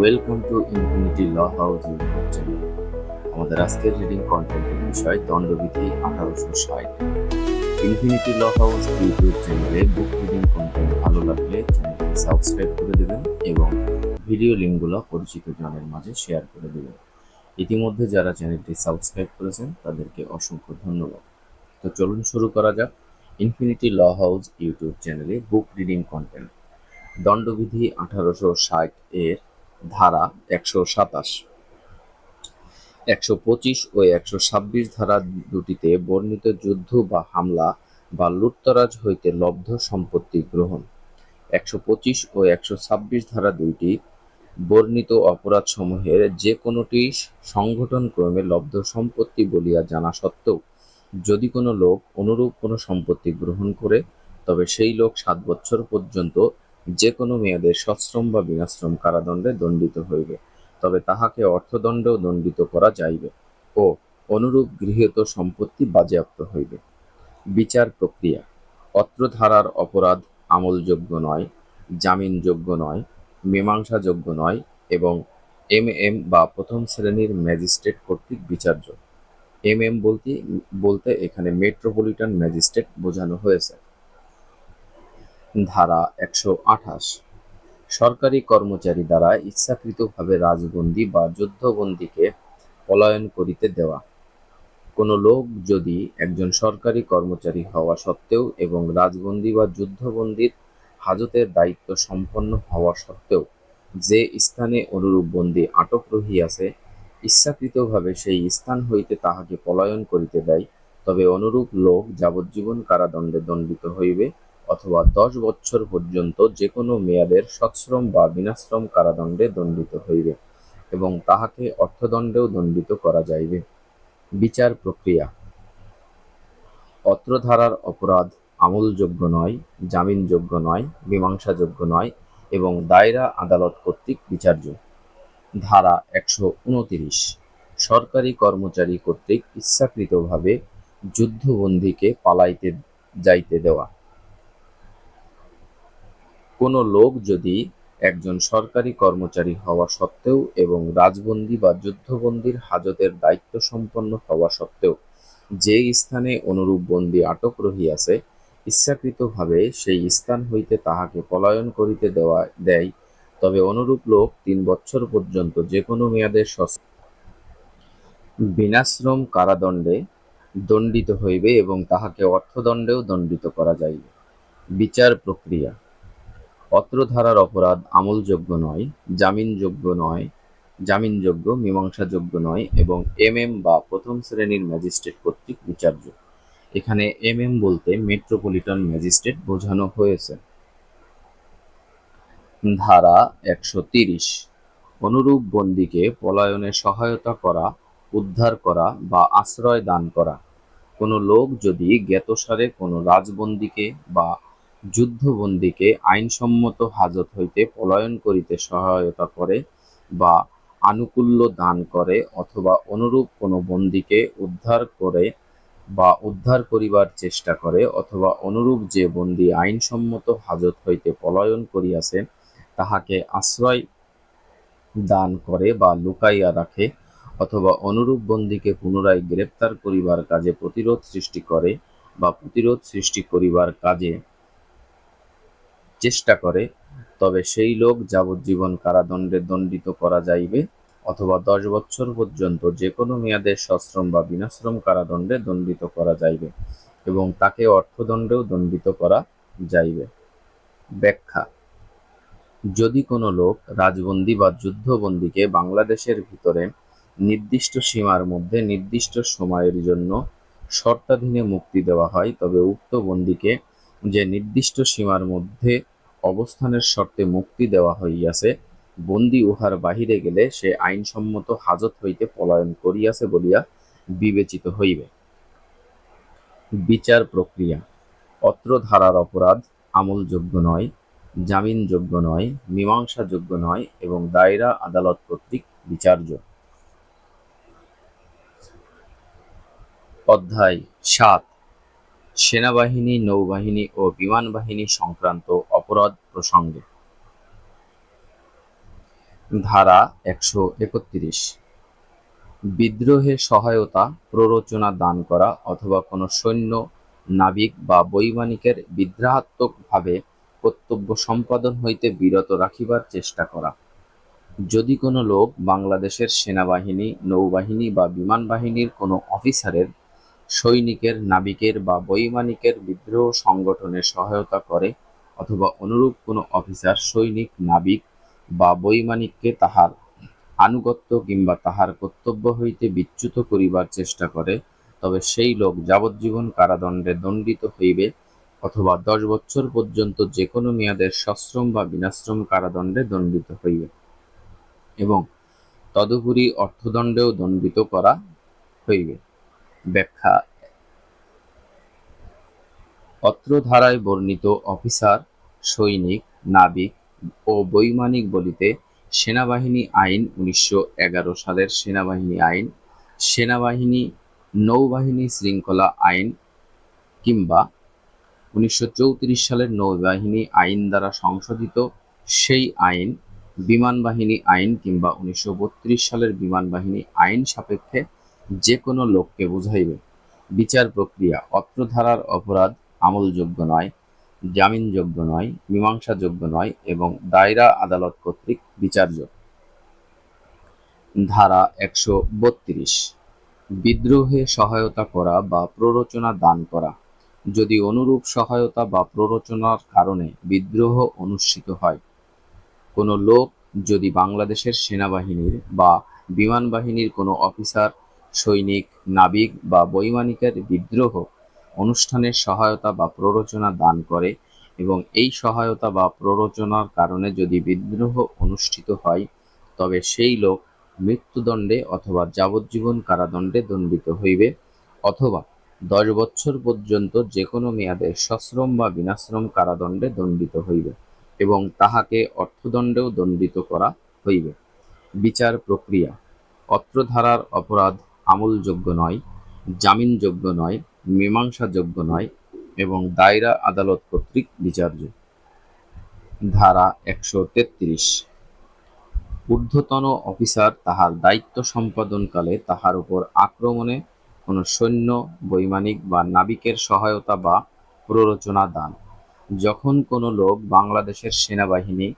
Welcome to infinity law house আমাদের আজকের reading কন্টেন্টের বিষয় দণ্ডবিধি আঠারোশো ষাট। ইনফিনিটি ল হাউস ইউটিউব চ্যানেলে বুক রিডিং কন্টেন্ট ভালো লাগলে চ্যানেলটি সাবস্ক্রাইব করে দেবেন এবং ভিডিও লিঙ্কগুলো পরিচিত জনের মাঝে শেয়ার করে দেবেন। ইতিমধ্যে যারা চ্যানেলটি সাবস্ক্রাইব করেছেন, তাদেরকে অসংখ্য ধন্যবাদ। তো চলুন শুরু করা যাক ইনফিনিটি ল হাউস ইউটিউব চ্যানেলে বুক রিডিং কন্টেন্ট দণ্ডবিধি আঠারোশো ষাট এর ধারা একশো সাতাশ। একশো পঁচিশ ও একশো ছাব্বিশ ধারা দুটিতে বর্ণিত যুদ্ধ বা হামলা বা লুটতরাজ হইতে লব্ধ সম্পত্তি গ্রহণ। একশো পঁচিশ ও একশো ছাব্বিশ ধারা দুইটি বর্ণিত অপরাধসমূহের যে কোনোটি সংগঠন ক্রমে লব্ধ সম্পত্তি বলিয়া জানা সত্ত্বেও, যদি কোনো লোক অনুরূপ কোনো সম্পত্তি গ্রহণ করে, তবে সেই লোক সাত বছর পর্যন্ত যে কোনো মেয়াদে সশ্রম বা বিনাশ্রম কারাদণ্ডে দণ্ডিত হইবে, তবে তাহাকে অর্থদণ্ডেও দণ্ডিত করা যাইবে ও অনুরূপ গৃহীত সম্পত্তি বাজেয়াপ্ত হইবে। বিচার প্রক্রিয়া। অত্র ধারার অপরাধ আমলযোগ্য নয়, জামিনযোগ্য নয়, মীমাংসাযোগ্য নয় এবং এম এম বা প্রথম শ্রেণির ম্যাজিস্ট্রেট কর্তৃক বিচার্য এম এম বলতে বলতে এখানে মেট্রোপলিটন ম্যাজিস্ট্রেট বোঝানো হয়েছে। ধারা একশো আঠাশ। সরকারি কর্মচারী দ্বারা ইচ্ছাকৃতভাবে রাজবন্দী বা যুদ্ধবন্দীকে পলায়ন করিতে দেওয়া। কোনো লোক যদি একজন সরকারি কর্মচারী হওয়া সত্ত্বেও এবং রাজবন্দী বা যুদ্ধবন্দীর হাজতের দায়িত্ব সম্পন্ন হওয়া সত্ত্বেও যে স্থানে অনুরূপ বন্দী আটক রহিয়াছে, ইচ্ছাকৃতভাবে সেই স্থান হইতে তাহাকে পলায়ন করিতে দেয়, তবে অনুরূপ লোক যাবজ্জীবন কারাদণ্ডে দণ্ডিত হইবে অথবা দশ বৎসর পর্যন্ত যে কোনো মেয়াদের সশ্রম বা বিনাশ্রম কারাদণ্ডে দণ্ডিত হইবে এবং তাহাকে অর্থদণ্ডেও দণ্ডিত করা যাইবে। বিচার প্রক্রিয়া। অত্র ধারার অপরাধ আমলযোগ্য নয়, জামিনযোগ্য নয়, মীমাংসাযোগ্য নয় এবং দায়রা আদালত কর্তৃক বিচার্য। ধারা একশো উনতিরিশ। সরকারি কর্মচারী কর্তৃক ইচ্ছাকৃতভাবে যুদ্ধবন্দীকে পালাইতে যাইতে দেওয়া। কোনো লোক যদি একজন সরকারি কর্মচারী হওয়া সত্ত্বেও এবং রাজবন্দী বা যুদ্ধবন্দীর হাজতের দায়িত্ব সম্পন্ন হওয়া সত্ত্বেও যে স্থানে অনুরূপ বন্দী আটক রহিয়াছে, ইচ্ছাকৃতভাবে সেই স্থান হইতে তাহাকে পলায়ন করিতে দেওয়া, দেয়। তবে অনুরূপ লোক তিন বছর পর্যন্ত যে কোনো মেয়াদের বিনাশ্রম কারাদণ্ডে দণ্ডিত হইবে এবং তাহাকে অর্থদণ্ডেও দণ্ডিত করা যাইবে। বিচার প্রক্রিয়া অত্র ধারার অপরাধ আমলযোগ্য নয়, জামিনযোগ্য নয়, জামিনযোগ্য, মীমাংসাযোগ্য নয় এবং এম এম বা প্রথম শ্রেণির ম্যাজিস্ট্রেট কর্তৃক বিচার্য। এখানে এম এম বলতে মেট্রোপলিটন ম্যাজিস্ট্রেট বোঝানো হয়েছে। ধারা একশো তিরিশ, অনুরূপ বন্দীকে পলায়নে সহায়তা করা, উদ্ধার করা বা আশ্রয় দান করা। কোনো লোক যদি জ্ঞাতসারে কোনো রাজবন্দীকে বা যুদ্ধবন্দীকে আইনসম্মত হাজত হইতে পলায়ন করিতে সহায়তা করে বা আনুকূল্য দান করে অথবা অনুরূপ কোনো বন্দীকে উদ্ধার করে বা উদ্ধার করিবার চেষ্টা করে অথবা অনুরূপ যে বন্দী আইনসম্মত হাজত হইতে পলায়ন করিয়াছে, তাহাকে আশ্রয় দান করে বা লুকাইয়া রাখে অথবা অনুরূপ বন্দীকে পুনরায় গ্রেপ্তার করিবার কাজে প্রতিরোধ সৃষ্টি করে বা প্রতিরোধ সৃষ্টি করিবার কাজে চেষ্টা করে, তবে সেই লোক যাবজ্জীবন কারাদণ্ডে দণ্ডিত করা যাইবে অথবা দশ বছর পর্যন্ত যে কোনো মেয়াদে সশ্রম বা বিনাশ্রম কারাদণ্ডে দণ্ডিত করা যাইবে এবং তাকে অর্থদণ্ডেও দণ্ডিত করা যাইবে। ব্যাখ্যা। যদি কোনো লোক রাজবন্দী বা যুদ্ধবন্দীকে বাংলাদেশের ভিতরে নির্দিষ্ট সীমার মধ্যে নির্দিষ্ট সময়ের জন্য শর্তাধীনে মুক্তি দেওয়া হয়, তবে উক্ত বন্দীকে যে নির্দিষ্ট সীমার মধ্যে অবস্থানের শর্তে মুক্তি দেওয়া হইয়াছে, বন্দী উহার বাহিরে গেলে সে আইনসম্মত হাজত হইতে পলায়ন করিয়াছে বলিয়া বিবেচিত হইবে। বিচার প্রক্রিয়া। অত্র ধারার অপরাধ আমলযোগ্য নয়, জামিনযোগ্য নয়, মীমাংসাযোগ্য নয় এবং দায়রা আদালত কর্তৃক বিচার্য অধ্যায় সাত। সেনাবাহিনী, নৌবাহিনী ও বিমান বাহিনী সংক্রান্ত অপরাধ প্রসঙ্গে। ধারা একশো একত্রিশ। বিদ্রোহে সহায়তা, প্ররোচনা দান করা অথবা কোনো সৈন্য, নাবিক বা বৈমানিকের বিদ্রোহাত্মকভাবে কর্তব্য সম্পাদন হইতে বিরত রাখিবার চেষ্টা করা। যদি কোনো লোক বাংলাদেশের সেনাবাহিনী, নৌবাহিনী বা বিমান বাহিনীর কোনো অফিসারের সৈনিকের, নাবিকের বা বৈমানিকের বিদ্রোহ সংগঠনে সহায়তা করে অথবা অনুরূপ কোনো অফিসার, সৈনিক, নাবিক বা বৈমানিককে তাহার আনুগত্য কিংবা তাহার কর্তব্য হইতে বিচ্যুত করিবার চেষ্টা করে, তবে সেই লোক যাবজ্জীবন কারাদণ্ডে দণ্ডিত হইবে অথবা দশ বছর পর্যন্ত যে কোনো মেয়াদের সশ্রম বা বিনাশ্রম কারাদণ্ডে দণ্ডিত হইবে এবং তদুপরি অর্থদণ্ডেও দণ্ডিত করা হইবে। ব্যাখ্যা। অত্র ধারায় বর্ণিত অফিসার, সৈনিক, নাবিক ও বৈমানিক বলিতে সেনাবাহিনী আইন উনিশশো এগারো সালের সেনাবাহিনী আইন, সেনাবাহিনী নৌবাহিনী শৃঙ্খলা আইন কিংবা উনিশশো চৌত্রিশ সালের নৌবাহিনী আইন দ্বারা সংশোধিত সেই আইন বিমান বাহিনী আইন কিংবা উনিশশো বত্রিশ সালের বিমান বাহিনী আইন সাপেক্ষে যে কোনো লোককে বুঝাইবে। বিচার প্রক্রিয়া অত্র ধারার অপরাধ আমলযোগ্য নয়, জামিনযোগ্য নয়, মীমাংসাযোগ্য নয় এবং দায়রা আদালত কর্তৃক বিচার্য ধারা একশো বত্রিশ। বিদ্রোহে সহায়তা করা বা প্ররোচনা দান করা। যদি অনুরূপ সহায়তা বা প্ররোচনার কারণে বিদ্রোহ অনুষ্ঠিত হয়, কোনো লোক যদি বাংলাদেশের সেনাবাহিনীর বা বিমান বাহিনীর কোনো অফিসার সৈনিক, নাবিক বা বৈমানিকের বিদ্রোহ অনুষ্ঠানের সহায়তা বা প্ররোচনা দান করে এবং এই সহায়তা বা প্ররোচনার কারণে যদি বিদ্রোহ অনুষ্ঠিত হয়, তবে সেই লোক মৃত্যুদণ্ডে অথবা যাবজ্জীবন কারাদণ্ডে দণ্ডিত হইবে অথবা দশ বছর পর্যন্ত যে কোনো মেয়াদে সশ্রম বা বিনাশ্রম কারাদণ্ডে দণ্ডিত হইবে এবং তাহাকে অর্থদণ্ডেও দণ্ডিত করা হইবে। বিচার প্রক্রিয়া অত্র ধারার অপরাধ আমলযোগ্য নয়, জামিনযোগ্য নয়, মীমাংসাযোগ্য নয় এবং দায়রা আদালত কর্তৃক বিচার্য। ধারা একশো তেত্রিশ। ঊর্ধ্বতন অফিসার তাহার দায়িত্ব সম্পাদনকালে তাহার উপর আক্রমণে কোনো সৈন্য, বৈমানিক বা নাবিকের সহায়তা বা প্ররোচনা দান। যখন কোনো লোক বাংলাদেশের সেনাবাহিনী,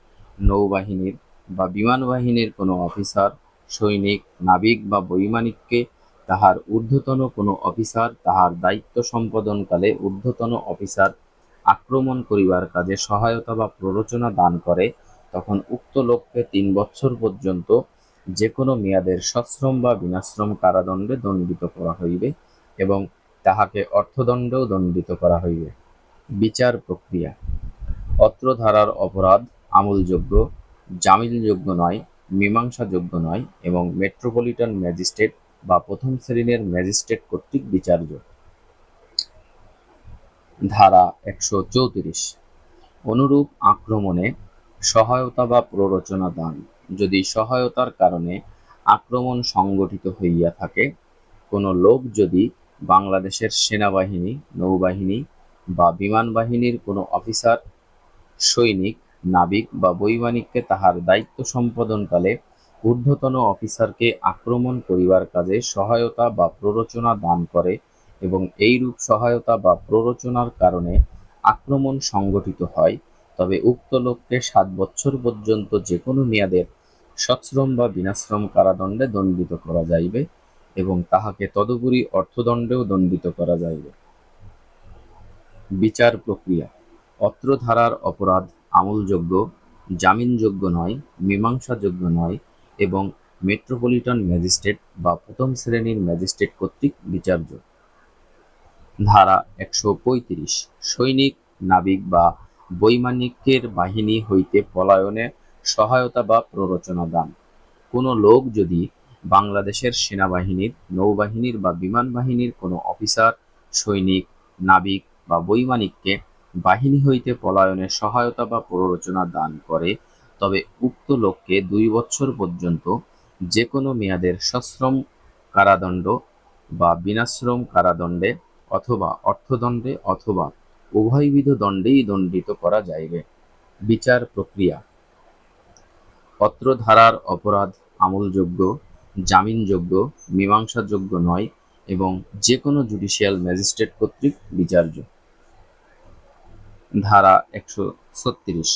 নৌবাহিনীর বা বিমান বাহিনীর কোনো অফিসার, সৈনিক, নাবিক বা বৈমানিককে তাহার ঊর্ধ্বতন কোনো অফিসার তাহার দায়িত্ব সম্পাদনকালে ঊর্ধ্বতন অফিসার আক্রমণ করিবার কাজে সহায়তা বা প্ররোচনা দান করে, তখন উক্ত লোককে তিন বৎসর পর্যন্ত যে কোনো মেয়াদের সশ্রম বা বিনাশ্রম কারাদণ্ডে দণ্ডিত করা হইবে এবং তাহাকে অর্থদণ্ডেও দণ্ডিত করা হইবে। বিচার প্রক্রিয়া। অত্র ধারার অপরাধ আমলযোগ্য, জামিনযোগ্য নয়, মীমাংসাযোগ্য নয় এবং মেট্রোপলিটন ম্যাজিস্ট্রেট বা প্রথম শ্রেণির ম্যাজিস্ট্রেট কর্তৃক বিচার্য। ধারা একশো চৌত্রিশ। অনুরূপ আক্রমণে সহায়তা বা প্ররোচনা দান। যদি সহায়তার কারণে আক্রমণ সংগঠিত হইয়া থাকে, কোনো লোক যদি বাংলাদেশের সেনাবাহিনী, নৌবাহিনী বা বিমান বাহিনীর কোনো অফিসার, সৈনিক, নাবিক বা বৈমানিককে তাহার দায়িত্ব সম্পাদনকালে ঊর্ধ্বতন অফিসারকে আক্রমণ করিবার কাজে সহায়তা বা প্ররোচনা দান করে এবং এইরূপ সহায়তা বা প্ররোচনার কারণে আক্রমণ সংগঠিত হয়, তবে উক্ত লোককে সাত বৎসর পর্যন্ত যে কোনো মেয়াদের সশ্রম বা বিনাশ্রম কারাদণ্ডে দণ্ডিত করা যাইবে এবং তাহাকে তদুপরি অর্থদণ্ডেও দণ্ডিত করা যাইবে। বিচার প্রক্রিয়া। অত্র ধারার অপরাধ আমলযোগ্য, জামিনযোগ্য নয়, মীমাংসাযোগ্য নয় এবং মেট্রোপলিটন ম্যাজিস্ট্রেট বা প্রথম শ্রেণির ম্যাজিস্ট্রেট কর্তৃক বিচার্য। ধারা একশো পঁয়ত্রিশ। সৈনিক, নাবিক বা বৈমানিকের বাহিনী হইতে পলায়নে সহায়তা বা প্ররোচনা দান। কোনো লোক যদি বাংলাদেশের সেনাবাহিনীর, নৌবাহিনীর বা বিমান বাহিনীর কোনো অফিসার, সৈনিক, নাবিক বা বৈমানিককে বাহিনী হইতে পলায়নে সহায়তা বা প্ররোচনা দান করে তবে উক্ত লোককে দুই বৎসর পর্যন্ত যে কোনো মেয়াদের সশ্রম কারাদণ্ড বা বিনাশ্রম কারাদণ্ডে অথবা অর্থদণ্ডে অথবা উভয়বিধ দণ্ডেই দণ্ডিত করা যাইবে। বিচার প্রক্রিয়া। অত্র ধারার অপরাধ আমলযোগ্য, জামিনযোগ্য, মীমাংসাযোগ্য নয় এবং যে কোনো জুডিশিয়াল ম্যাজিস্ট্রেট কর্তৃক বিচার্য ধারা একশো ছত্রিশ।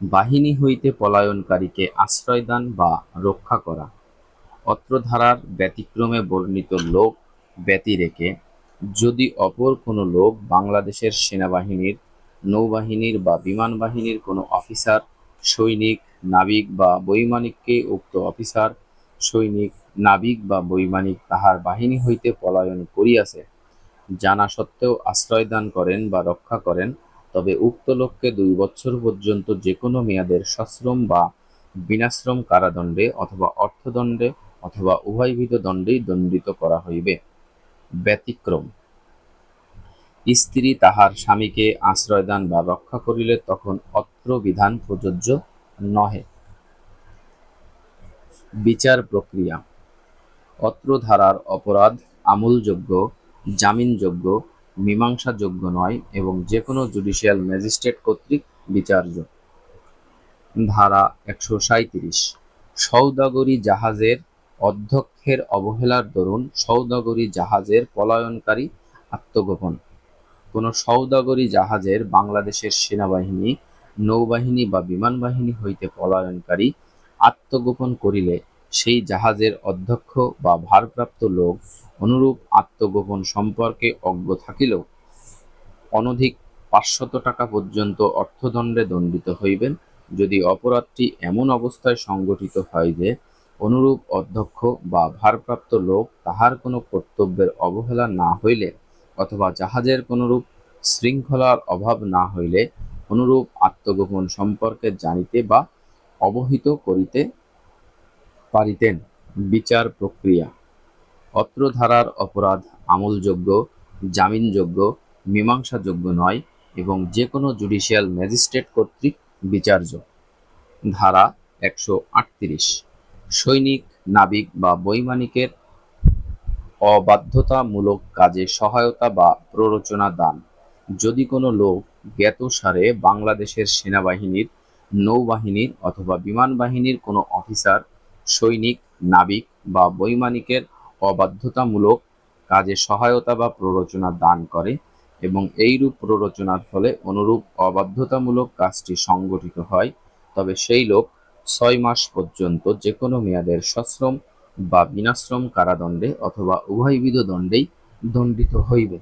বাহিনী হইতে পলায়নকারীকে আশ্রয়দান বা রক্ষা করা। অত্র ধারার ব্যতিক্রমে বর্ণিত লোক ব্যতিরেকে যদি অপর কোনো লোক বাংলাদেশের সেনাবাহিনীর, নৌবাহিনীর বা বিমান বাহিনীর কোনো অফিসার, সৈনিক, নাবিক বা বৈমানিককে উক্ত অফিসার, সৈনিক, নাবিক বা বৈমানিক তাহার বাহিনী হইতে পলায়ন করিয়াছে, জানা সত্ত্বেও আশ্রয়দান করেন বা রক্ষা করেন তবে উক্ত লোককে দুই বছর পর্যন্ত যে কোনো মেয়াদের সশ্রম বা বিনাশ্রম কারাদণ্ডে অথবা অর্থদণ্ডে অথবা উভয়বিধ দণ্ডেই দণ্ডিত করা হইবে। ব্যতিক্রম। স্ত্রী তাহার স্বামীকে আশ্রয়দান বা রক্ষা করিলে তখন অত্র বিধান প্রযোজ্য নহে। বিচার প্রক্রিয়া। অত্র ধারার অপরাধ আমলযোগ্য, জামিনযোগ্য মীমাংসাযোগ্য নয় এবং যে কোনো জুডিশিয়াল ম্যাজিস্ট্রেট কর্তৃক বিচার্য। ধারা একশো সাঁইত্রিশ। সৌদাগরী জাহাজের অধ্যক্ষের অবহেলার দরুন সৌদাগরী জাহাজের পলায়নকারী আত্মগোপন। কোনো সৌদাগরী জাহাজের বাংলাদেশের সেনাবাহিনী, নৌবাহিনী বা বিমান বাহিনী হইতে পলায়নকারী আত্মগোপন করিলে সেই জাহাজের অধ্যক্ষ বা ভারপ্রাপ্ত লোক অনুরূপ আত্মগোপন সম্পর্কে অজ্ঞ থাকিলেও অনধিক পাঁচশত টাকা পর্যন্ত অর্থদণ্ডে দণ্ডিত হইবেন। যদি অপরাধটি এমন অবস্থায় সংগঠিত হয় যে অনুরূপ অধ্যক্ষ বা ভারপ্রাপ্ত লোক তাহার কোনো কর্তব্যের অবহেলা না হইলে অথবা জাহাজের কোনরূপ শৃঙ্খলার অভাব না হইলে অনুরূপ আত্মগোপন সম্পর্কে জানিতে বা অবহিত করিতে পারিতেন। বিচার প্রক্রিয়া। অত্র ধারার অপরাধ আমলযোগ্য, জামিনযোগ্য, মীমাংসাযোগ্য নয় এবং যে কোনো জুডিশিয়াল ম্যাজিস্ট্রেট কর্তৃক বিচার্য। ধারা একশো আটত্রিশ। সৈনিক, নাবিক বা বৈমানিকের অবাধ্যতামূলক কাজে সহায়তা বা প্ররোচনা দান। যদি কোনো লোক জ্ঞাতসারে বাংলাদেশের সেনাবাহিনীর নৌবাহিনীর অথবা বিমান বাহিনীর কোনো অফিসার সৈনিক, নাবিক বা বৈমানিকের অবাধ্যতামূলক কাজে সহায়তা বা প্ররোচনা দান করে এবং এইরূপ প্ররোচনার ফলে অনুরূপ অবাধ্যতামূলক কাজটি সংগঠিত হয়। তবে সেই লোক ছয় মাস পর্যন্ত যে কোনো মেয়াদের সশ্রম বা বিনাশ্রম কারাদণ্ডে অথবা উভয়বিধ দণ্ডেই দণ্ডিত হইবে।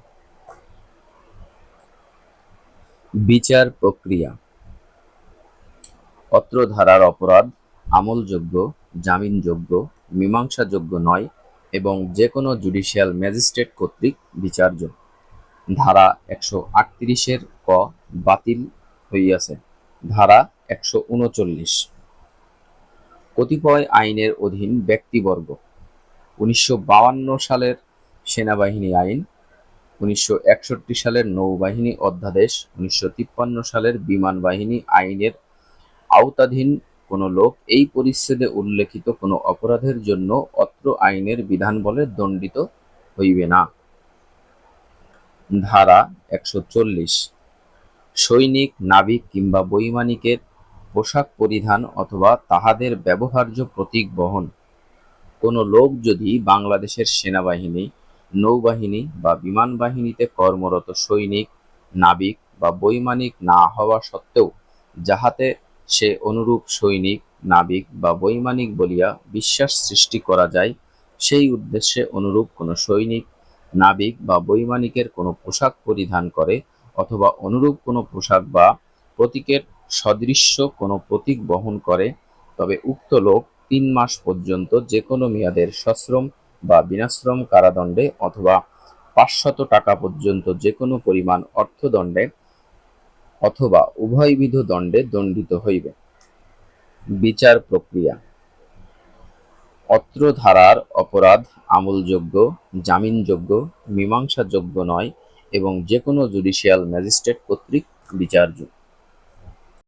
বিচার প্রক্রিয়া। অত্র ধারার অপরাধ আমলযোগ্য জামিনযোগ্য, মীমাংসাযোগ্য নয় এবং যে কোনো জুডিশিয়াল ম্যাজিস্ট্রেট কর্তৃক বিচার্য। ধারা একশো আটত্রিশের ক বাতিল হইয়াছে। ধারা একশো উনচল্লিশ। কতিপয় আইনের অধীন ব্যক্তিবর্গ। উনিশশো সালের সেনাবাহিনী আইন, উনিশশো একষট্টি সালের নৌবাহিনী অধ্যাদেশ, উনিশশো তিপ্পান্ন সালের বিমান বাহিনী আইনের আওতাধীন কোনো লোক এই পরিচ্ছেদে উল্লেখিত কোনো অপরাধের জন্য অত্র আইনের বিধান বলে দণ্ডিত হইবে না। ধারা একশো চল্লিশ। সৈনিক, নাবিক কিংবা বৈমানিকের পোশাক পরিধান অথবা তাহাদের ব্যবহার্য প্রতীক বহন। কোনো লোক যদি বাংলাদেশের সেনাবাহিনী, নৌবাহিনী বা বিমান বাহিনীতে কর্মরত সৈনিক, নাবিক বা বৈমানিক না হওয়া সত্ত্বেও যাহাতে সে অনুরূপ সৈনিক, নাবিক বা বৈমানিক বলিয়া বিশ্বাস সৃষ্টি করা যায়। সেই উদ্দেশ্যে অনুরূপ কোনো সৈনিক, নাবিক বা বৈমানিকের কোনো পোশাক পরিধান করে অথবা অনুরূপ কোনো পোশাক বা প্রতীকের সদৃশ্য কোনো প্রতীক বহন করে। তবে উক্ত লোক তিন মাস পর্যন্ত যে কোনো মেয়াদের সশ্রম বা বিনাশ্রম কারাদণ্ডে অথবা পাঁচশত টাকা পর্যন্ত যে কোনো পরিমাণ অর্থদণ্ডে অথবা উভয়বিধ দণ্ডে দণ্ডিত হইবে। বিচার প্রক্রিয়া। অত্র ধারার অপরাধ আমলযোগ্য, জামিনযোগ্য, মীমাংসাযোগ্য নয় এবং যে কোনো জুডিশিয়াল ম্যাজিস্ট্রেট কর্তৃক বিচারযোগ্য।